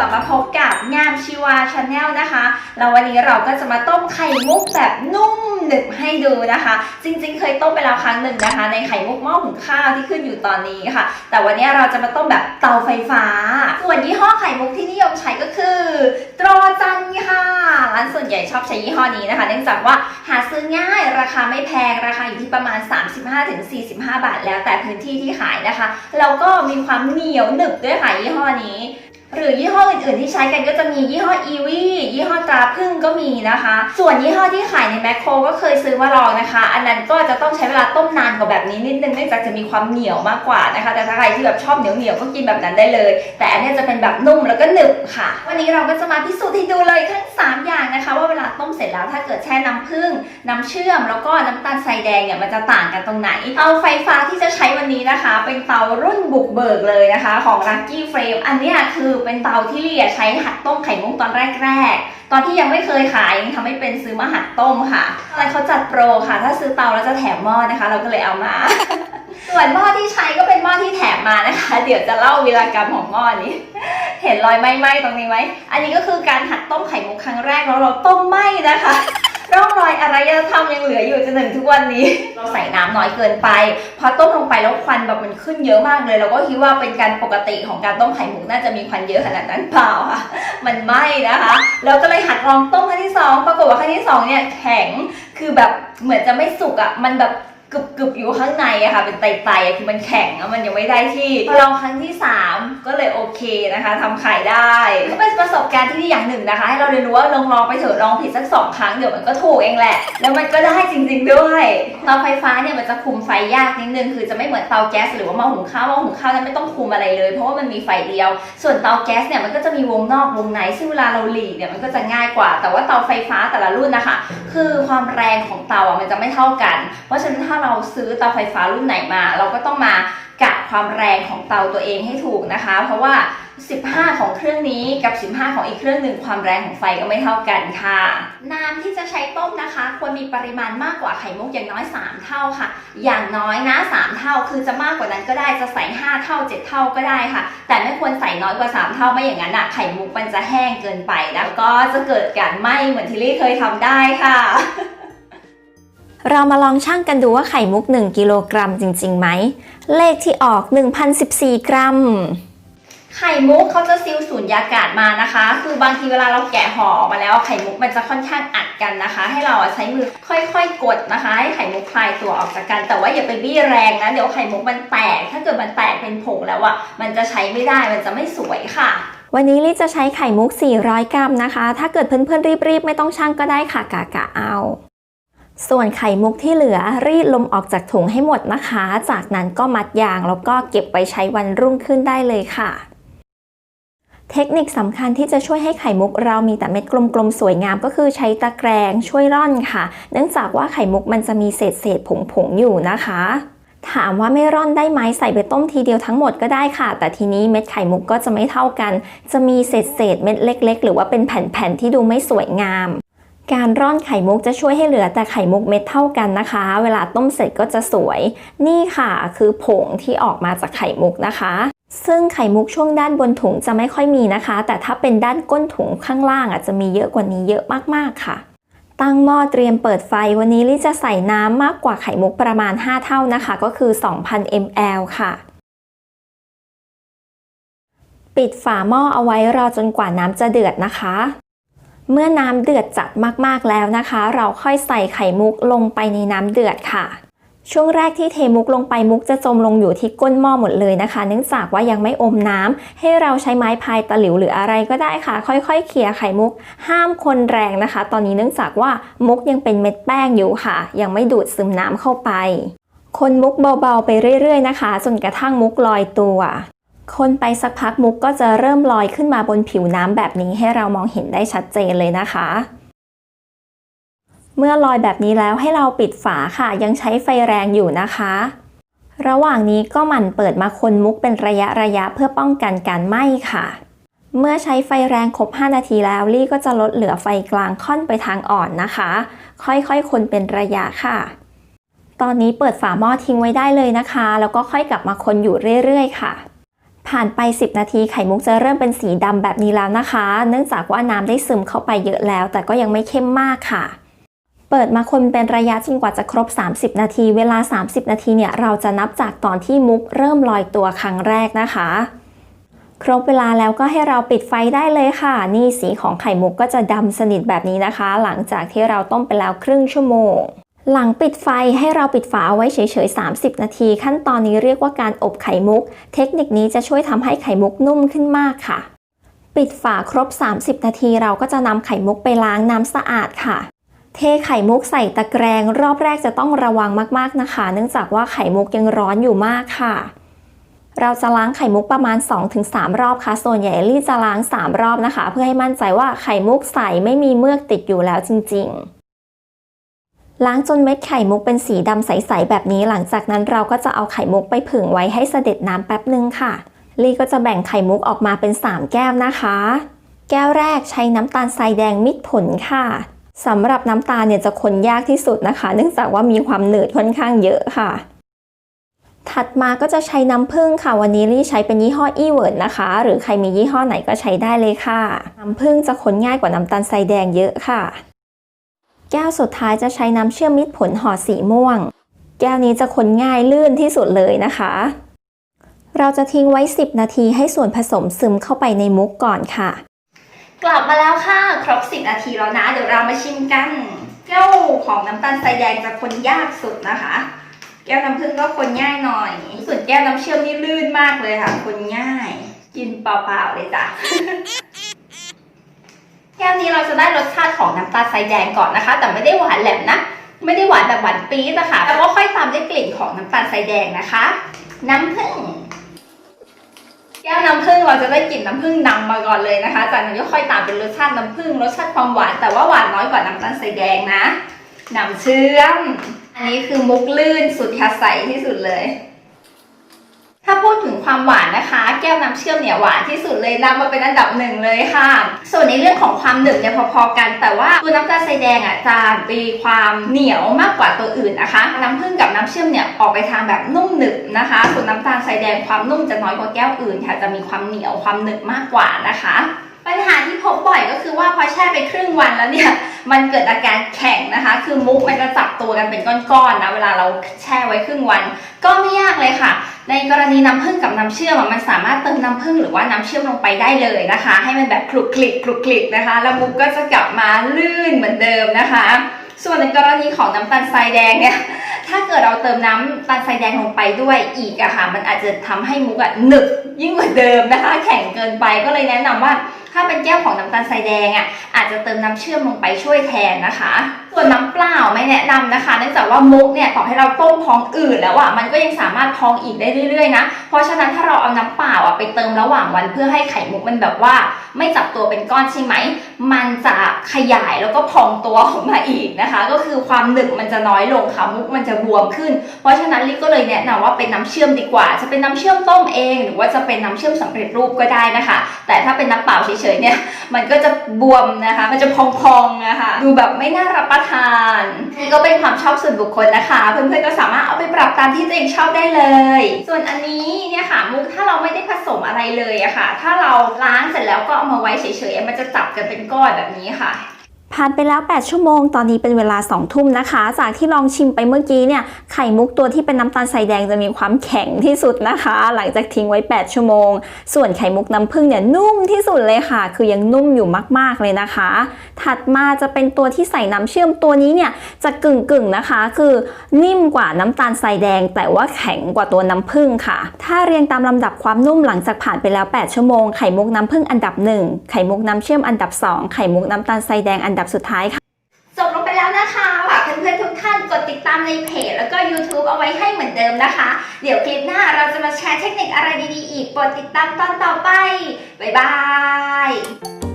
ลับมาพบกับงามชีวาชาแนลนะคะแล้ววันนี้เราก็จะมาต้มไข่มุกแบบนุ่มหนึบให้ดูนะคะ จริงๆ เคยต้มไปแล้วครั้งหนึ่งนะคะ ในไข่มุกหม้อหุงข้าวที่ขึ้นอยู่ตอนนี้ค่ะ แต่วันนี้เราจะมาต้มแบบเตาไฟฟ้า ส่วนยี่ห้อไข่มุกที่นิยมใช้ก็คือตรอจันค่ะร้านส่วนใหญ่ชอบใช้ยี่ห้อนี้นะคะ เนื่องจากว่าหาซื้อง่ายราคาไม่แพงราคาอยู่ที่ประมาณ 35-45 บาท แล้วแต่พื้นที่ที่ขายนะคะแล้วก็มีความเหนียวหนึบด้วยค่ะยี่ห้อนี้ หรือยี่ห้ออื่นๆที่ใช้กันก็จะมียี่ห้อ e ีวียี่ห้อตราพึ่งก็มีนะคะ ส่วนยี่ห้อที่ขายในแมคโครก็เคยซื้อมาลองนะคะ อันนั้นก็จะต้องใช้เวลาต้มนานกว่าแบบนี้นิดนึงเนื่องจากจะมีความเหนียวมากกว่านะคะ แต่ถ้าใครที่แบบชอบเหนียวๆก็กินแบบนั้นได้เลย แต่อันนี้จะเป็นแบบนุ่มแล้วก็หนึบค่ะ วันนี้เราก็จะมาพิสูจน์ให้ดูเลยทั้ง 3 อย่างนะคะ ว่าเวลาต้มเสร็จแล้วถ้าเกิดแช่น้ำผึ้งน้ำเชื่อมแล้วก็น้ำตาลทรายแดงเนี่ยมันจะต่างกันตรงไหนเตาไฟฟ้าที่จะใช้วันนี้นะคะ เป็นเตารุ่นบุกเบิกเลยนะคะ ของ Lucky Frame อันนี้ยคือเป็นเตาที่ลี่อะใช้หัดต้มไข่มุกตอนแรก ๆ ตอนที่ยังไม่เคยขายยังทำไม่เป็นซื้อมาหัดต้มค่ะอะไรเขาจัดโปรค่ะ ถ้าซื้อเตาแล้วจะแถมหม้อนะคะ เราก็เลยเอามา ส่วนหม้อที่ใช้ก็เป็นหม้อที่แถมมานะคะ เดี๋ยวจะเล่าวีรกรรมของหม้อนี้ เห็นรอยไหม้ๆตรงนี้ไหม อันนี้ก็คือการหัดต้มไข่มุกครั้งแรกแล้วเราต้มไหม้นะคะ ร่องรอยอารยธรรมยังเหลืออยู่จนถึงทุกวันนี้ เราใส่น้ำน้อยเกินไปพอต้มลงไปแล้วควันแบบมันขึ้นเยอะมากเลย เราก็คิดว่าเป็นการปกติของการต้มไข่มุกน่าจะมีควันเยอะขนาดนั้นเปล่าค่ะมันไหม้นะคะเราก็เลยหัดลองต้มครั้งที่สองปรากฏว่าครั้งที่สองเนี่ยแข็งคือแบบเหมือนจะไม่สุกอะ่ะมันแบบกรึบกรึบๆอยู่ข้างในอะค่ะ เป็นไตๆอะคือมันแข็งอะมันยังไม่ได้ที่พอลองครั้งที่ 3 ก็เลยโอเคนะคะทำขายได้ก็เป็นประสบการณ์ที่ดี อย่างหนึ่งนะคะ ให้เราเรียนรู้ว่าลองลองไปเถอะลองผิดสักสองครั้งเดี๋ยวมันก็ถูกเองแหละ แล้วมันก็ได้จริง ๆ ด้วยเตาไฟฟ้าเนี่ยมันจะคุมไฟยากนิดนึงคือจะไม่เหมือนเตาแก๊สหรือว่าหม้อหุงข้าวหม้อหุงข้าวนั้นไม่ต้องคุมอะไรเลย เพราะว่ามันมีไฟเดียว ส่วนเตาแก๊สเนี่ยมันก็จะมีวงนอกวงในซึ่งเวลาเราหลีกเนี่ยมันก็จะง่ายกว่า แต่ว่าเตาไฟฟ้าแต่ละรุ่นนะคะ คือความแรงของเตาอะมันจะไม่เท่ากัน เพราะฉะนั้นถ้าเราซื้อเตาไฟฟ้ารุ่นไหนมา เราก็ต้องมากะความแรงของเตาตัวเองให้ถูกนะคะ เพราะว่า 15 ของเครื่องนี้กับ 15 ของอีกเครื่องหนึ่งความแรงของไฟก็ไม่เท่ากันค่ะ น้ำที่จะใช้ต้มนะคะ ควรมีปริมาณมากกว่าไข่มุกอย่างน้อย 3 เท่าค่ะ อย่างน้อยนะ 3 เท่า คือจะมากกว่านั้นก็ได้จะใส่ 5 เท่า 7 เท่าก็ได้ค่ะ แต่ไม่ควรใส่น้อยกว่า 3 เท่าไม่อย่างนั้นอะไข่มุกมันจะแห้งเกินไปแล้วก็จะเกิดการไหม้เหมือนที่ลี่เคยทำได้ค่ะเรามาลองชั่งกันดูว่าไข่มุก 1 กิโลกรัมจริงๆไหม เลขที่ออก 1,014 กรัม ไข่มุกเขาจะซีลสูญญากาศมานะคะ คือบางทีเวลาเราแกะห่อออกมาแล้วไข่มุกมันจะค่อนข้างอัดกันนะคะ ให้เราใช้มือค่อยๆกดนะคะ ให้ไข่มุกคลายตัวออกจากกัน แต่ว่าอย่าไปบี้แรงนะเดี๋ยวไข่มุกมันแตก ถ้าเกิดมันแตกเป็นผงแล้วอะมันจะใช้ไม่ได้มันจะไม่สวยค่ะวันนี้ลิจะใช้ไข่มุก 400 กรัมนะคะ ถ้าเกิดเพื่อนๆรีบๆ ไม่ต้องชั่งก็ได้ค่ะกะกะเอา ส่วนไข่มุกที่เหลือรีดลมออกจากถุงให้หมดนะคะ จากนั้นก็มัดยางแล้วก็เก็บไว้ใช้วันรุ่งขึ้นได้เลยค่ะ เทคนิคสำคัญที่จะช่วยให้ไข่มุกเรามีแต่เม็ดกลมๆ สวยงามก็คือใช้ตะแกรงช่วยร่อนค่ะ เนื่องจากว่าไข่มุกมันจะมีเศษเศษผงๆ อยู่นะคะ ถามว่าไม่ร่อนได้ไหมใส่ไปต้มทีเดียวทั้งหมดก็ได้ค่ะ แต่ทีนี้เม็ดไข่มุกก็จะไม่เท่ากัน จะมีเศษเศษเม็ดเล็ก ๆ หรือว่าเป็นแผ่นๆ ที่ดูไม่สวยงามการร่อนไข่มุกจะช่วยให้เหลือแต่ไข่มุกเม็ดเท่ากันนะคะ เวลาต้มเสร็จก็จะสวย นี่ค่ะคือผงที่ออกมาจากไข่มุกนะคะ ซึ่งไข่มุกช่วงด้านบนถุงจะไม่ค่อยมีนะคะ แต่ถ้าเป็นด้านก้นถุงข้างล่างอาจจะมีเยอะกว่านี้เยอะมากๆค่ะ ตั้งหม้อเตรียมเปิดไฟวันนี้ลิจะใส่น้ำมากกว่าไข่มุกประมาณ 5 เท่านะคะ ก็คือ 2,000 ml ค่ะ ปิดฝาหม้อเอาไว้รอจนกว่าน้ำจะเดือดนะคะ เมื่อน้ำเดือดจัดมากๆแล้วนะคะ เราค่อยใส่ไข่มุกลงไปในน้ำเดือดค่ะ ช่วงแรกที่เทมุกลงไปมุกจะจมลงอยู่ที่ก้นหม้อหมดเลยนะคะ เนื่องจากว่ายังไม่อมน้ำให้เราใช้ไม้พายตะหลิวหรืออะไรก็ได้ค่ะ ค่อยๆเขี่ยไข่มุก ห้ามคนแรงนะคะ ตอนนี้เนื่องจากว่ามุกยังเป็นเม็ดแป้งอยู่ค่ะ ยังไม่ดูดซึมน้ำเข้าไป คนมุกเบาๆไปเรื่อยๆนะคะ จนกระทั่งมุกลอยตัวคนไปสักพักมุกก็จะเริ่มลอยขึ้นมาบนผิวน้ำแบบนี้ให้เรามองเห็นได้ชัดเจนเลยนะคะ เมื่อลอยแบบนี้แล้วให้เราปิดฝาค่ะ ยังใช้ไฟแรงอยู่นะคะ ระหว่างนี้ก็หมั่นเปิดมาคนมุกเป็นระยะระยะเพื่อป้องกันการไหม้ค่ะ เมื่อใช้ไฟแรงครบ 5 นาทีแล้วลี่ก็จะลดเหลือไฟกลางค่อนไปทางอ่อนนะคะ ค่อยๆ คนเป็นระยะค่ะ ตอนนี้เปิดฝาหม้อทิ้งไว้ได้เลยนะคะ แล้วก็ค่อยกลับมาคนอยู่เรื่อยๆค่ะผ่านไป 10 นาทีไข่มุกจะเริ่มเป็นสีดำแบบนี้แล้วนะคะ เนื่องจากว่าน้ำได้ซึมเข้าไปเยอะแล้ว แต่ก็ยังไม่เข้มมากค่ะ เปิดมาคนเป็นระยะจนกว่าจะครบ 30 นาที เวลา 30 นาทีเนี่ยเราจะนับจากตอนที่มุกเริ่มลอยตัวครั้งแรกนะคะ ครบเวลาแล้วก็ให้เราปิดไฟได้เลยค่ะ นี่สีของไข่มุกก็จะดำสนิทแบบนี้นะคะ หลังจากที่เราต้มไปแล้วครึ่งชั่วโมง หลังปิดไฟให้เราปิดฝาเอาไว้เฉยๆ 30 นาที ขั้นตอนนี้เรียกว่าการอบไข่มุก เทคนิคนี้จะช่วยทำให้ไข่มุกนุ่มขึ้นมากค่ะ ปิดฝาครบ 30 นาที เราก็จะนำไข่มุกไปล้างน้ำสะอาดค่ะ เทไข่มุกใส่ตะแกรงรอบแรกจะต้องระวังมากๆนะคะ เนื่องจากว่าไข่มุกยังร้อนอยู่มากค่ะ เราจะล้างไข่มุกประมาณ 2-3 รอบค่ะ ส่วนใหญ่ลี่จะล้าง 3 รอบนะคะ เพื่อให้มั่นใจว่าไข่มุกใสไม่มีเมือกติดอยู่แล้วจริง ๆล้างจนเม็ดไข่มุกเป็นสีดำใส ๆ แบบนี้ หลังจากนั้นเราก็จะเอาไข่มุกไปผึ่งไว้ให้เสด็จน้ำแป๊บนึงค่ะ ลี่ก็จะแบ่งไข่มุกออกมาเป็น 3 แก้วนะคะ แก้วแรกใช้น้ำตาลทรายแดงมิตรผลค่ะ สำหรับน้ำตาลเนี่ยจะคนยากที่สุดนะคะ เนื่องจากว่ามีความหนืดค่อนข้างเยอะค่ะ ถัดมาก็จะใช้น้ำผึ้งค่ะ วันนี้ลี่ใช้เป็นยี่ห้ออีเวิร์ดนะคะ หรือใครมียี่ห้อไหนก็ใช้ได้เลยค่ะ น้ำผึ้งจะคนง่ายกว่าน้ำตาลทรายแดงเยอะค่ะ แก้วสุดท้ายจะใช้น้ำเชื่อมมิตรผลห่อสีม่วง แก้วนี้จะคนง่ายลื่นที่สุดเลยนะคะ เราจะทิ้งไว้ 10 นาทีให้ส่วนผสมซึมเข้าไปในมุกก่อนค่ะ กลับมาแล้วค่ะ ครบ 10 นาทีแล้วนะ เดี๋ยวเรามาชิมกัน แก้วของน้ำตาลทรายแดงจะคนยากสุดนะคะ แก้วน้ำผึ้งก็คนง่ายหน่อย ส่วนแก้วน้ำเชื่อมนี่ลื่นมากเลยค่ะ คนง่าย กินเปล่าๆเลยจ้ะ แก้วนี้เราจะได้รสชาติของน้ำตาลทรายแดงก่อนนะคะ แต่ไม่ได้หวานแหลมนะ ไม่ได้หวานแบบหวานปี๊ดนะคะแต่ว่าค่อยตามด้วยกลิ่นของน้ำตาลทรายแดงนะคะ น้ำผึ้ง ก้วน้ำผึ้งเราจะได้กลิ่นน้ำผึ้งนำมาก่อนเลยนะคะ จากนั้นก็ค่อยตามเป็นรสชาติน้ำผึ้งรสชาติความหวาน แต่ว่าหวานน้อยกว่าน้ำตาลใสแดงนะน้ำเชื่อม อันนี้คือมุกลื่นสุดค่ะใสที่สุดเลย ถ้าพูดถึงความหวานนะคะ แก้วน้ำเชื่อมเนี่ยหวานที่สุดเลยนำมาเป็นอันดับหนึ่งเลยค่ะ ส่วนในเรื่องของความหนึบเนี่ยพอๆกัน แต่ว่าตัวน้ำตาลทรายแดงอะจะมีความเหนียวมากกว่าตัวอื่นนะคะ น้ำผึ้งกับน้ำเชื่อมเนี่ยออกไปทางแบบนุ่มหนึบนะคะ ส่วนน้ำตาลทรายแดงความนุ่มจะน้อยกว่าแก้วอื่นค่ะ จะมีความเหนียวความหนึบมากกว่านะคะปัญหาที่พบบ่อยก็คือว่าพอแช่ไปครึ่งวันแล้วเนี่ยมันเกิดอาการแข็งนะคะ คือมุกมันจะจับตัวกันเป็นก้อนๆนะเวลาเราแช่ไว้ครึ่งวัน ก็ไม่ยากเลยค่ะ ในกรณีน้ำผึ้งกับน้ำเชื่อมมันสามารถเติมน้ำผึ้งหรือว่าน้ำเชื่อมลงไปได้เลยนะคะ ให้มันแบบคลุกคลิกคลุกคลิกนะคะแล้วมุกก็จะกลับมาลื่นเหมือนเดิมนะคะ ส่วนในกรณีของน้ำตาลทรายแดงเนี่ยถ้าเกิดเราเติมน้ำตาลทรายแดงลงไปด้วยอีกอะค่ะ มันอาจจะทำให้มุกอะหนึบยิ่งกว่าเดิมนะคะ แข็งเกินไปก็เลยแนะนำว่า ถ้าเป็นแก้วของน้ำตาลทรายแดงอะอาจจะเติมน้ำเชื่อมลงไปช่วยแทนนะคะ ส่วนน้ำเปล่าไม่แนะนำนะคะเนื่องจากว่ามุกเนี่ยต่อให้เราต้มพองอื่นแล้วอะมันก็ยังสามารถพองอีกได้เรื่อยๆนะเพราะฉะนั้นถ้าเราเอาน้ำเปล่าอะไปเติมระหว่างวันเพื่อให้ไข่มุกมันแบบว่า ไม่จับตัวเป็นก้อนใช่ไหม มันจะขยายแล้วก็พองตัวออกมาอีกนะคะ ก็คือความหนึบมันจะน้อยลงค่ะมุกมันจะบวมขึ้น เพราะฉะนั้นลิก็เลยแนะนำว่าเป็นน้ำเชื่อมดีกว่า จะเป็นน้ำเชื่อมต้มเอง หรือว่าจะเป็นน้ำเชื่อมสำเร็จรูปก็ได้นะคะ แต่ถ้าเป็นน้ำเปล่าเฉยๆเนี่ย มันก็จะบวมนะคะ มันจะพองๆนะคะ ดูแบบไม่น่ารับประทานนี่ก็เป็นความชอบส่วนบุคคลนะคะ เพื่อนๆก็สามารถเอาไปปรับตามที่ตัวเองชอบได้เลย ส่วนอันนี้เนี่ยค่ะมุกถ้าเราไม่ได้ผสมอะไรเลยอะค่ะ ถ้าเราล้างเสร็จแล้วก็เอามาไว้เฉยๆมันจะจับกันเป็นก้อนแบบนี้ค่ะ ผ่านไปแล้ว 8 ชั่วโมง ตอนนี้เป็นเวลา 2 ทุ่มนะคะ จากที่ลองชิมไปเมื่อกี้เนี่ย ไข่มุกตัวที่เป็นน้ำตาลใสแดงจะมีความแข็งที่สุดนะคะ หลังจากทิ้งไว้ 8 ชั่วโมง ส่วนไข่มุกน้ำผึ้งเนี่ยนุ่มที่สุดเลยค่ะ คือยังนุ่มอยู่มากๆเลยนะคะ ถัดมาจะเป็นตัวที่ใส่น้ำเชื่อมตัวนี้เนี่ยจะกึ่งๆนะคะ คือนิ่มกว่าน้ำตาลทรายแดง แต่ว่าแข็งกว่าตัวน้ำผึ้งค่ะ ถ้าเรียงตามลำดับความนุ่มหลังจากผ่านไปแล้ว 8 ชั่วโมง ไข่มุกน้ำผึ้งอันดับ 1 ไข่มุกน้ำเชื่อมอันดับ 2 ไข่มุกน้ำตาลทรายแดงอันดับสุดท้ายค่ะจบลงไปแล้วนะคะฝากเพื่อนๆทุกท่านกดติดตามในเพจแล้วก็ YouTube เอาไว้ให้เหมือนเดิมนะคะ เดี๋ยวคลิปหน้าเราจะมาแชร์เทคนิคอะไรดีๆอีกโปรดติดตามตอนต่อไป บ๊ายบาย